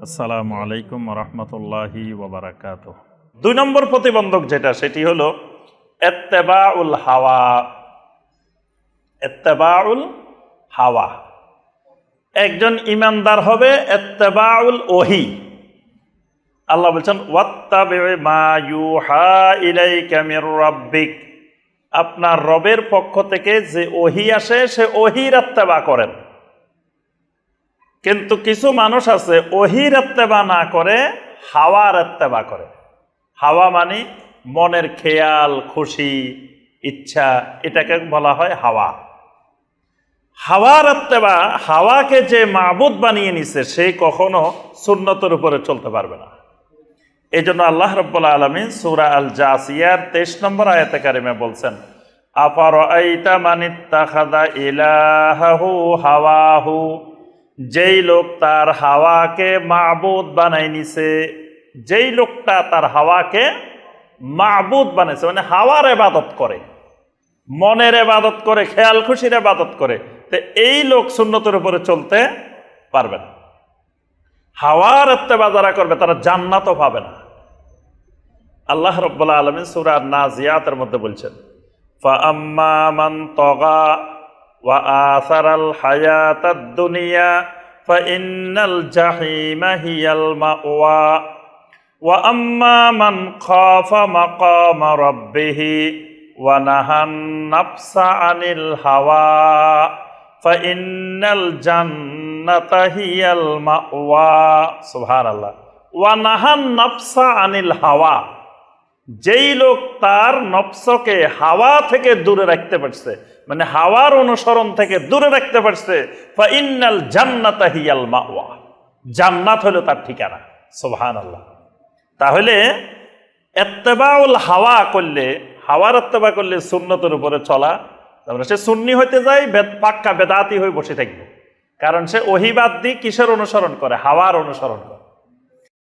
আসসালামু আলাইকুম রহমতুল্লাহি ওবরাকাত দুই নম্বর প্রতিবন্ধক যেটা, সেটি হলো এত্তেবাউল হাওয়া। এত্তেবাউল হাওয়া। একজন ইমানদার হবে এত্তেবাউল ওহি। আল্লাহ বলছেন রাব্বিক। আপনার রবের পক্ষ থেকে যে ওহি আসে, সে ওহির এত্তেবা করেন। কিন্তু কিছু মানুষ আছে ওহির এত্তেবা না করে হাওয়ার এত্তেবা করে। হাওয়া মানে মনের খেয়াল, খুশি, ইচ্ছা, এটাকে বলা হয় হাওয়া। হাওয়ার এত্তেবা হাওয়াকে যে মাবুদ বানিয়ে নিছে, সে কখনো সুন্নতের উপরে চলতে পারবে না। এই জন্য আল্লাহ রব্বুল্লা আলমী সুরা আল জাসিয়ার তেইশ নম্বর আয়াতে কারিমে বলছেন আপার আইতা মানিত্তাখাদা ইলাহু হাওয়াহু? যেই লোক তার হাওয়াকে মাহবুদ বানাই নিছে, যেই লোকটা তার হাওয়াকে মাহবুদ বানাইছে মানে হাওয়ার এবাদত করে, মনের এবাদত করে, খেয়াল খুশির এবাদত করে, তো এই লোক সুন্নতের উপরে চলতে পারবে না। হাওয়ার এত্তে যারা করবে, তারা জান্নাতও পাবে না। আল্লাহ রব্বুল্লা আলমিন সুরার নাজিয়াতের মধ্যে বলছেন, ফা আম্মা মান তগা وآثر الحياة الدنيا فإن الجحيم هي المأوى. وأما من خاف مقام ربه ونهى النفس عن الهوى فإن الجنة هي المأوى. سبحان الله. ونهى النفس عن الهوى. যেই লোক তার নফসকে হাওয়া থেকে দূরে রাখতে পারছে মানে হাওয়ার অনুসরণ থেকে দূরে রাখতে পারছে জান্নাত হিয়াল জান্নাত হলো তার ঠিকানা সোহান আল্লাহ তাহলে এত্তেবাউল হাওয়া করলে, হাওয়ার এত্তেবা করলে সুন্নতের উপরে চলা, তারপরে সে সুন্নি হইতে যায় পাক্কা বেদাতি হয়ে বসে থাকবে। কারণ সে অহিবাদ দিয়ে কিসের অনুসরণ করে? হাওয়ার অনুসরণ করে।